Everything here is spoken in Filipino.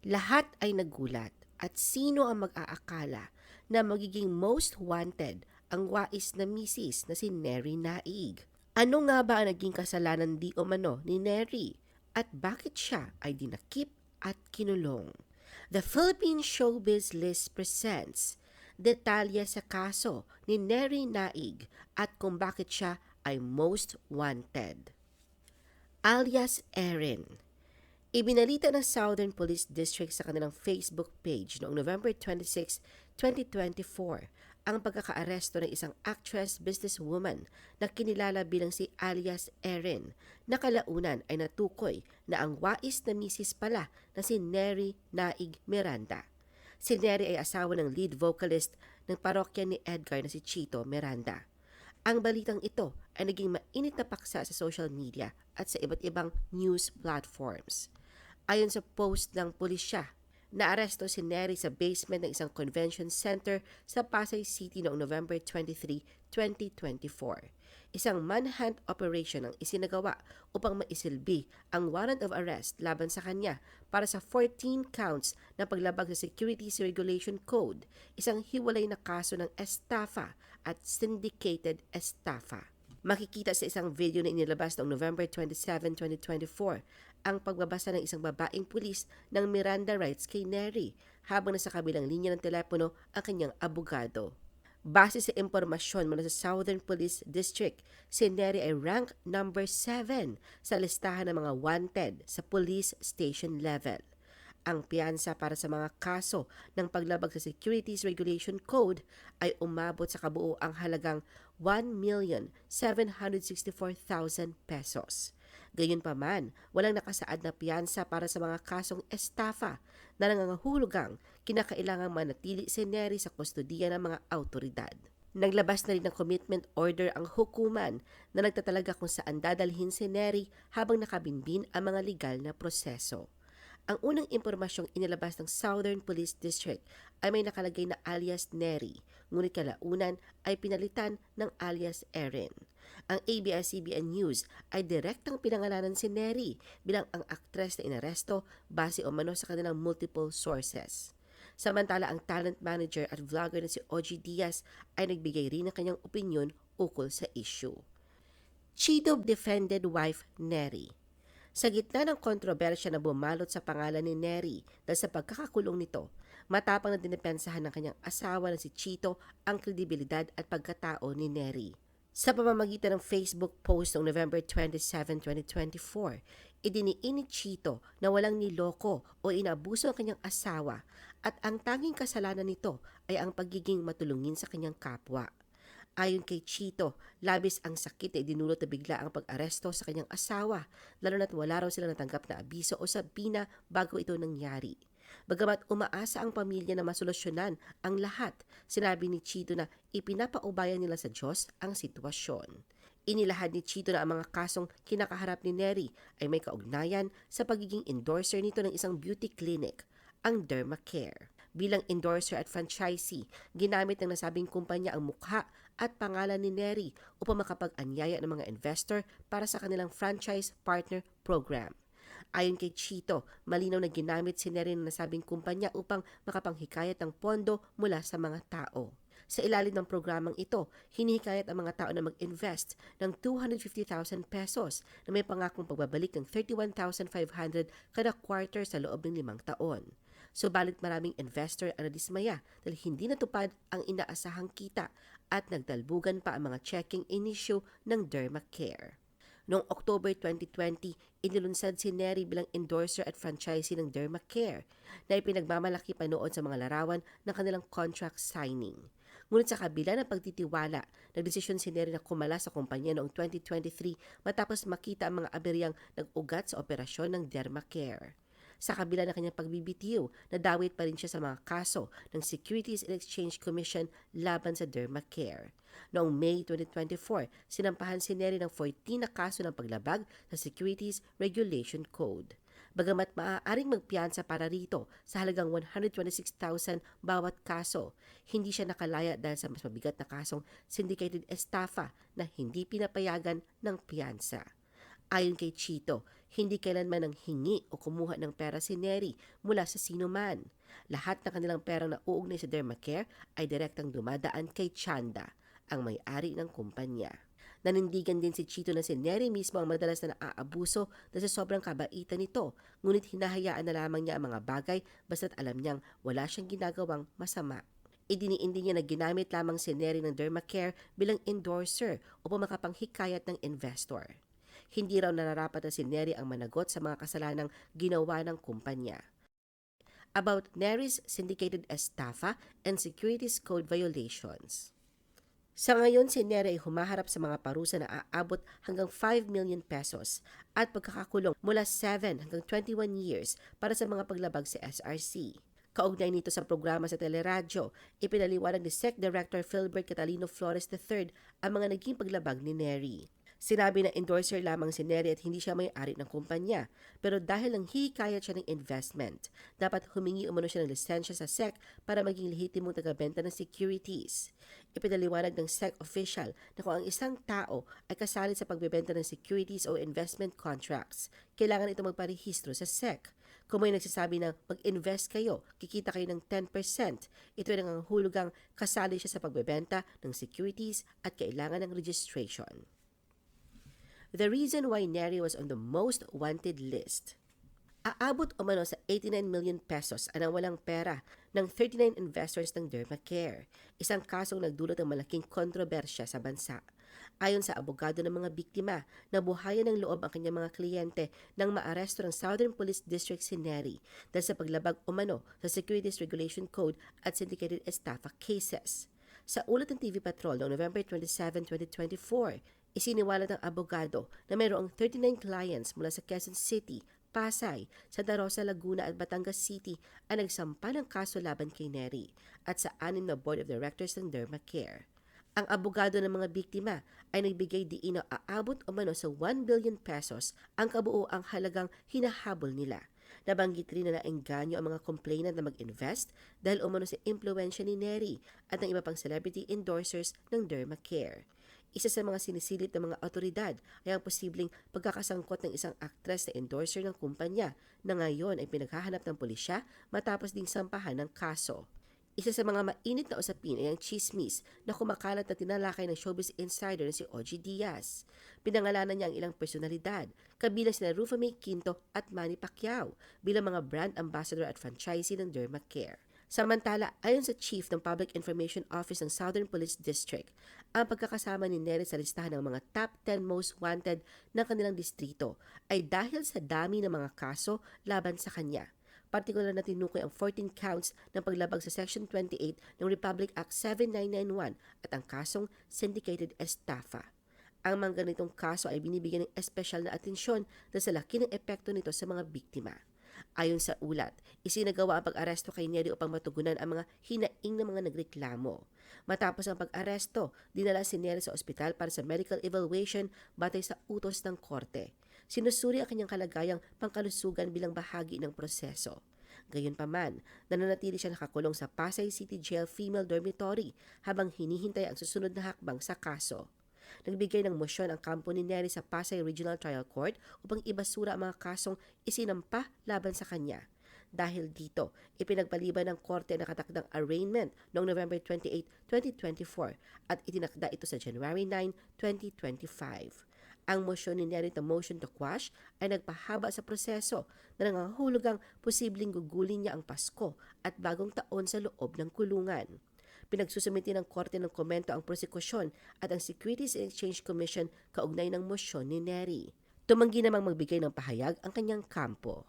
Lahat ay nagulat at sino ang mag-aakala na magiging most wanted ang wais na misis na si Neri Naig. Ano nga ba ang naging kasalanan di umano ni Neri at bakit siya ay dinakip at kinulong? The Philippine Showbiz List presents detalye sa kaso ni Neri Naig at kung bakit siya ay most wanted. Alias Erin Ibinalita ng Southern Police District sa kanilang Facebook page noong November 26, 2024 ang pagkakaaresto ng isang actress businesswoman na kinilala bilang si alias Erin na kalaunan ay natukoy na ang wais na misis pala na si Neri Naig Miranda. Si Neri ay asawa ng lead vocalist ng parokya ni Edgar na si Chito Miranda. Ang balitang ito ay naging mainit na paksa sa social media at sa iba't ibang news platforms. Ayon sa post ng pulisya, naaresto si Neri sa basement ng isang convention center sa Pasay City noong November 23, 2024. Isang manhunt operation ang isinagawa upang maisilbi ang warrant of arrest laban sa kanya para sa 14 counts na paglabag sa Securities Regulation Code, isang hiwalay na kaso ng estafa at syndicated estafa. Makikita sa isang video na inilabas noong November 27, 2024 ang pagbabasa ng isang babaeng pulis ng Miranda rights kay Neri habang nasa kabilang linya ng telepono ang kanyang abogado. Base sa impormasyon mula sa Southern Police District, si Neri ay rank number 7 sa listahan ng mga wanted sa police station level. Ang piyansa para sa mga kaso ng paglabag sa Securities Regulation Code ay umabot sa kabuoang halagang 1,764,000 pesos. Gayunpaman, walang nakasaad na piyansa para sa mga kasong estafa na nangangahulugang kinakailangang manatili si Neri sa kustodiya ng mga autoridad. Naglabas na rin ng commitment order ang hukuman na nagtatalaga kung saan dadalhin si Neri habang nakabinbin ang mga legal na proseso. Ang unang impormasyong inilabas ng Southern Police District ay may nakalagay na alias Neri, ngunit kalaunan ay pinalitan ng alias Erin. Ang ABS-CBN News ay direktang pinangalanan si Neri bilang ang aktres na inaresto base o mano sa kanilang multiple sources. Samantala ang talent manager at vlogger na si OG Diaz ay nagbigay rin ng kanyang opinion ukol sa issue. Chido defended wife Neri sa gitna ng kontrobersya na bumalot sa pangalan ni Neri dahil sa pagkakakulong nito, matapang na dinepensahan ng kanyang asawa na si Chito ang kredibilidad at pagkatao ni Neri. Sa pamamagitan ng Facebook post noong November 27, 2024, idiniin ni Chito na walang niloko o inabuso ang kanyang asawa at ang tanging kasalanan nito ay ang pagiging matulungin sa kanyang kapwa. Ayon kay Chito, labis ang sakit na idinulot na bigla ang pag-aresto sa kanyang asawa, lalo na't wala raw sila natanggap na abiso o sabina bago ito nangyari. Bagamat umaasa ang pamilya na masolusyonan ang lahat, sinabi ni Chito na ipinapaubayan nila sa Diyos ang sitwasyon. Inilahad ni Chito na ang mga kasong kinakaharap ni Neri ay may kaugnayan sa pagiging endorser nito ng isang beauty clinic, ang Dermacare. Bilang endorser at franchisee, ginamit ng nasabing kumpanya ang mukha at pangalan ni Neri upang makapag-anyaya ng mga investor para sa kanilang franchise partner program. Ayon kay Chito, malinaw na ginamit si Neri ng nasabing kumpanya upang makapanghikayat ng pondo mula sa mga tao. Sa ilalim ng programang ito, hinihikayat ang mga tao na mag-invest ng 250,000 pesos na may pangakong pagbabalik ng 31,500 kada quarter sa loob ng limang taon. Subalit maraming investor ang nadismaya dahil hindi natupad ang inaasahang kita at nagdalbugan pa ang mga checking in ng Dermacare. Noong October 2020, inilunsad si Neri bilang endorser at franchisee ng Dermacare na ipinagmamalaki pa noon sa mga larawan ng kanilang contract signing. Ngunit sa kabila ng pagtitiwala, nagdesisyon si Neri na kumala sa kumpanya noong 2023 matapos makita ang mga aberyang nag-ugat sa operasyon ng Dermacare sa kabila ng kanyang pagbibitiw, nadawit pa rin siya sa mga kaso ng Securities and Exchange Commission laban sa Dermacare. Noong May 2024, sinampahan si Neri ng 14 na kaso ng paglabag sa Securities Regulation Code. Bagamat maaaring magpiyansa para rito sa halagang 126,000 bawat kaso, hindi siya nakalaya dahil sa mas mabigat na kasong syndicated estafa na hindi pinapayagan ng piyansa. Ayon kay Chito, hindi kailanman nang hingi o kumuha ng pera si Neri mula sa sino man. Lahat ng kanilang perang nauugnay sa Dermacare ay direktang dumadaan kay Chanda, ang may-ari ng kumpanya. Nanindigan din si Chito na si Neri mismo ang madalas na naaabuso dahil sa sobrang kabaitan nito, ngunit hinahayaan na lamang niya ang mga bagay basta't alam niyang wala siyang ginagawang masama. Idiniin din niya na ginamit lamang si Neri ng Dermacare bilang endorser upang makapanghikayat ng investor. Hindi raw nararapat na si Neri ang managot sa mga kasalanang ginawa ng kumpanya. About Neri's syndicated estafa and securities code violations. Sa ngayon, si Neri ay humaharap sa mga parusa na aabot hanggang 5 million pesos at pagkakakulong mula 7 hanggang 21 years para sa mga paglabag sa SRC. Kaugnay nito sa programa sa teleradyo, ipinaliwanag ni SEC Director Philbert Catalino Flores III ang mga naging paglabag ni Neri. Sinabi na endorser lamang si Neri at hindi siya may-ari ng kumpanya. Pero dahil lang hihikayat siya ng investment, dapat humingi umano siya ng lisensya sa SEC para maging lehitimong tagabenta ng securities. Ipinaliwanag ng SEC official na kung ang isang tao ay kasali sa pagbebenta ng securities o investment contracts, kailangan ito magparehistro sa SEC. Kung may nagsasabi na mag-invest kayo, kikita kayo ng 10%, ito ay ang hulugang kasali siya sa pagbebenta ng securities at kailangan ng registration. The reason why Neri was on the most wanted list. Aabot umano sa 89 million pesos ang walang pera ng 39 investors ng Dermacare, isang kasong nagdulot ng malaking kontrobersya sa bansa. Ayon sa abogado ng mga biktima, nabuhayan ng loob ang kanyang mga kliyente nang maaresto ng Southern Police District si Neri dahil sa paglabag umano sa Securities Regulation Code at syndicated estafa cases. Sa ulat ng TV Patrol noong November 27, 2024, Isiniwalat ng abogado na mayroong 39 clients mula sa Quezon City, Pasay, Santa Rosa, Laguna at Batangas City ang nagsampa ng kaso laban kay Neri at sa anim na board of directors ng Dermacare. Ang abogado ng mga biktima ay nagbigay diin na aabot umano sa 1 billion pesos ang kabuoang halagang hinahabol nila. Nabanggit rin na naengganyo ang mga complainant na mag-invest dahil umano sa impluensya ni Neri at ng iba pang celebrity endorsers ng Dermacare. Isa sa mga sinisilip ng mga otoridad ay ang posibleng pagkakasangkot ng isang aktres na endorser ng kumpanya na ngayon ay pinaghahanap ng pulisya matapos ding sampahan ng kaso. Isa sa mga mainit na usapin ay ang chismis na kumakalat na tinalakay ng showbiz insider na si Ogie Diaz. Pinangalanan niya ang ilang personalidad, kabilang sina Rufa May Quinto at Manny Pacquiao bilang mga brand ambassador at franchisee ng Dermacare. Samantala, ayon sa Chief ng Public Information Office ng Southern Police District, ang pagkakasama ni Neri sa listahan ng mga top 10 most wanted ng kanilang distrito ay dahil sa dami ng mga kaso laban sa kanya. Partikular na tinukoy ang 14 counts ng paglabag sa Section 28 ng Republic Act 7991 at ang kasong syndicated estafa. Ang mga ganitong kaso ay binibigyan ng espesyal na atensyon dahil sa laki ng epekto nito sa mga biktima. Ayon sa ulat, isinagawa ang pag-aresto kay Neri upang matugunan ang mga hinaing ng mga nagreklamo. Matapos ang pag-aresto, dinala si Neri sa ospital para sa medical evaluation batay sa utos ng korte. Sinusuri ang kanyang kalagayang pangkalusugan bilang bahagi ng proseso. Gayunpaman, nananatili siya nakakulong sa Pasay City Jail Female Dormitory habang hinihintay ang susunod na hakbang sa kaso. Nagbigay ng mosyon ang kampo ni Neri sa Pasay Regional Trial Court upang ibasura ang mga kasong isinampa laban sa kanya. Dahil dito, ipinagpaliban ng korte ang nakatakdang arraignment noong November 28, 2024 at itinakda ito sa January 9, 2025. Ang motion ni Neri na motion to quash ay nagpahaba sa proseso na nangangahulugang posibleng gugulin niya ang Pasko at bagong taon sa loob ng kulungan pinagsusumiti ng korte ng komento ang prosekusyon at ang Securities and Exchange Commission kaugnay ng mosyon ni Neri. Tumanggi namang magbigay ng pahayag ang kanyang kampo.